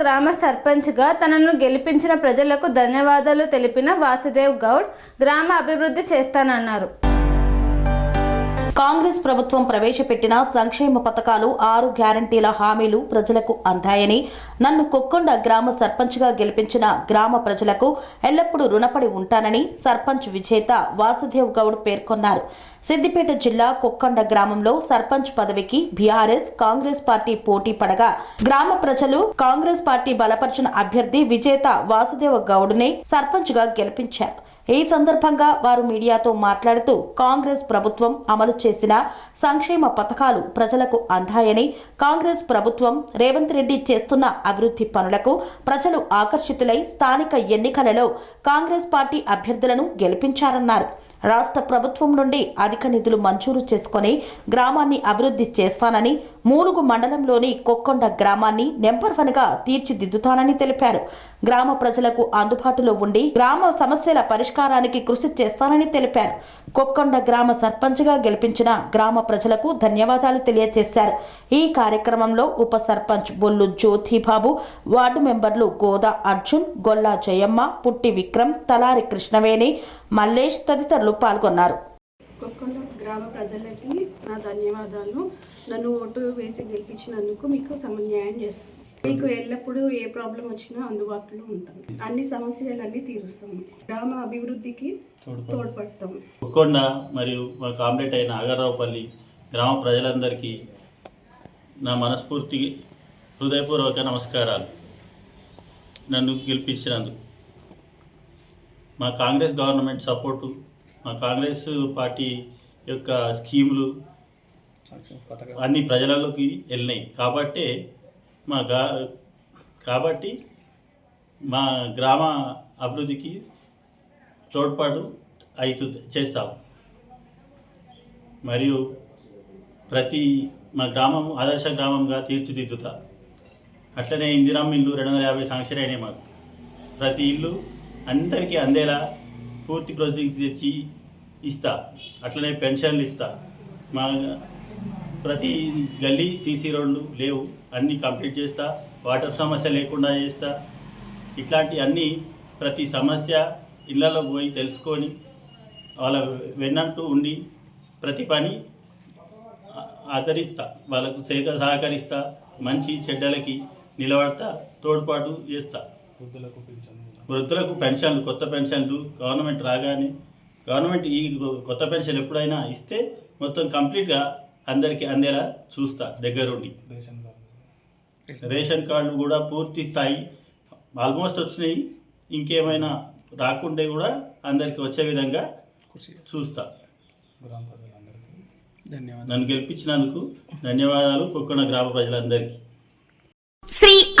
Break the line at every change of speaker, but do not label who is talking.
గ్రామ సర్పంచ్గా తనను గెలిపించిన ప్రజలకు ధన్యవాదాలు తెలిపిన వాసుదేవ్ గౌడ్ గ్రామ అభివృద్ధి చేస్తానన్నారు.
కాంగ్రెస్ ప్రభుత్వం ప్రవేశపెట్టిన సంక్షేమ పథకాలు ఆరు గ్యారంటీల హామీలు ప్రజలకు అందాయని నన్ను కొక్కొండ గ్రామ సర్పంచ్గా గెలిపించిన గ్రామ ప్రజలకు ఎల్లప్పుడూ రుణపడి ఉంటానని సర్పంచ్ విజేత వాసుదేవ్ గౌడ్ పేర్కొన్నారు. సిద్దిపేట జిల్లా కొక్కొండ గ్రామంలో సర్పంచ్ పదవికి బీఆర్ఎస్ కాంగ్రెస్ పార్టీ పోటీ పడగా గ్రామ ప్రజలు కాంగ్రెస్ పార్టీ బలపరిచిన అభ్యర్థి విజేత వాసుదేవ గౌడ్నే సర్పంచ్గా గెలిపించారు. ఈ సందర్భంగా వారు మీడియాతో మాట్లాడుతూ కాంగ్రెస్ ప్రభుత్వం అమలు చేసిన సంక్షేమ పథకాలు ప్రజలకు అందాయని కాంగ్రెస్ ప్రభుత్వం రేవంత్ రెడ్డి చేస్తున్న అభివృద్ధి పనులకు ప్రజలు ఆకర్షితులై స్థానిక ఎన్నికలలో కాంగ్రెస్ పార్టీ అభ్యర్థులను గెలిపించారన్నారు. రాష్ట్ర ప్రభుత్వం నుండి అధిక నిధులు మంజూరు చేసుకుని గ్రామాన్ని అభివృద్ధి చేస్తానని మూలుగు మండలంలోని కొక్కొండ గ్రామాన్ని నెంబర్ వన్గా తీర్చిదిద్దుతానని తెలిపారు. గ్రామ ప్రజలకు అందుబాటులో ఉండి గ్రామ సమస్యల పరిష్కారానికి కృషి చేస్తానని తెలిపారు. కొక్కొండ గ్రామ సర్పంచ్గా గెలిపించిన గ్రామ ప్రజలకు ధన్యవాదాలు తెలియజేశారు. ఈ కార్యక్రమంలో ఉప సర్పంచ్ బొల్లు జ్యోతిబాబు వార్డు మెంబర్లు గోదా అర్జున్ గొల్లా జయమ్మ పుట్టి విక్రమ్ తలారి కృష్ణవేణి మల్లేష్ తదితరులు పాల్గొన్నారు.
కొక్కొండ గ్రామ ప్రజలకి నా ధన్యవాదాలు. నన్ను ఓటు వేసి గెలిపించినందుకు మీకు సమన్యాయం చేస్తాను. మీకు ఎల్లప్పుడూ ఏ ప్రాబ్లం వచ్చినా అందుబాటులో ఉంటాం. అన్ని సమస్యలన్నీ తీరుస్తాము గ్రామ అభివృద్ధికి తోడ్పడతాం.
ఉక్కొండ మరియు మా కామ్రేట్ అయిన ఆగరావుపల్లి గ్రామ ప్రజలందరికీ నా మనస్ఫూర్తి హృదయపూర్వక నమస్కారాలు. నన్ను గెలిపించినందుకు. మా కాంగ్రెస్ గవర్నమెంట్ సపోర్టు మా కాంగ్రెస్ పార్టీ యొక్క స్కీములు అన్ని ప్రజలలోకి వెళ్ళినాయి. కాబట్టే మా గా కాబట్టి మా గ్రామ అభివృద్ధికి తోడ్పాటు అవుతు చేస్తాం. మరియు ప్రతి మా గ్రామం ఆదర్శ గ్రామంగా తీర్చిదిద్దుతా. అట్లనే ఇందిరామ్మ ఇల్లు రెండు వందల యాభై సంవత్సరాలు అయినాయి మాకు. ప్రతి ఇల్లు అందరికీ అందేలా పూర్తి ప్రొసీడింగ్స్ తెచ్చి ఇస్తా. అట్లనే పెన్షన్లు ఇస్తా. మా ప్రతి గల్లీ సీసీ రోడ్లు లేవు. అన్నీ కంప్లీట్ చేస్తా. వాటర్ సమస్య లేకుండా చేస్తా. ఇట్లాంటి అన్నీ ప్రతి సమస్య ఇళ్ళలో పోయి తెలుసుకొని వాళ్ళ వెన్నంటూ ఉండి ప్రతి పని ఆదరిస్తా. వాళ్ళకు సేక సహకరిస్తా. మంచి చెడ్డలకి నిలబడతా తోడ్పాటు చేస్తా. వృద్ధులకు పెన్షన్లు. కొత్త పెన్షన్లు గవర్నమెంట్ రాగానే గవర్నమెంట్ ఈ కొత్త పెన్షన్ ఎప్పుడైనా ఇస్తే మొత్తం కంప్లీట్గా అందరికీ అందేలా చూస్తా దగ్గరుండి. Ration card. కూడా పూర్తి స్థాయి ఆల్మోస్ట్ వచ్చినాయి. ఇంకేమైనా రాకుంటే కూడా అందరికీ వచ్చే విధంగా చూస్తా. నన్ను గెలిపించినందుకు ధన్యవాదాలు కుక్కన గ్రామ ప్రజలందరికీ.
శ్రీ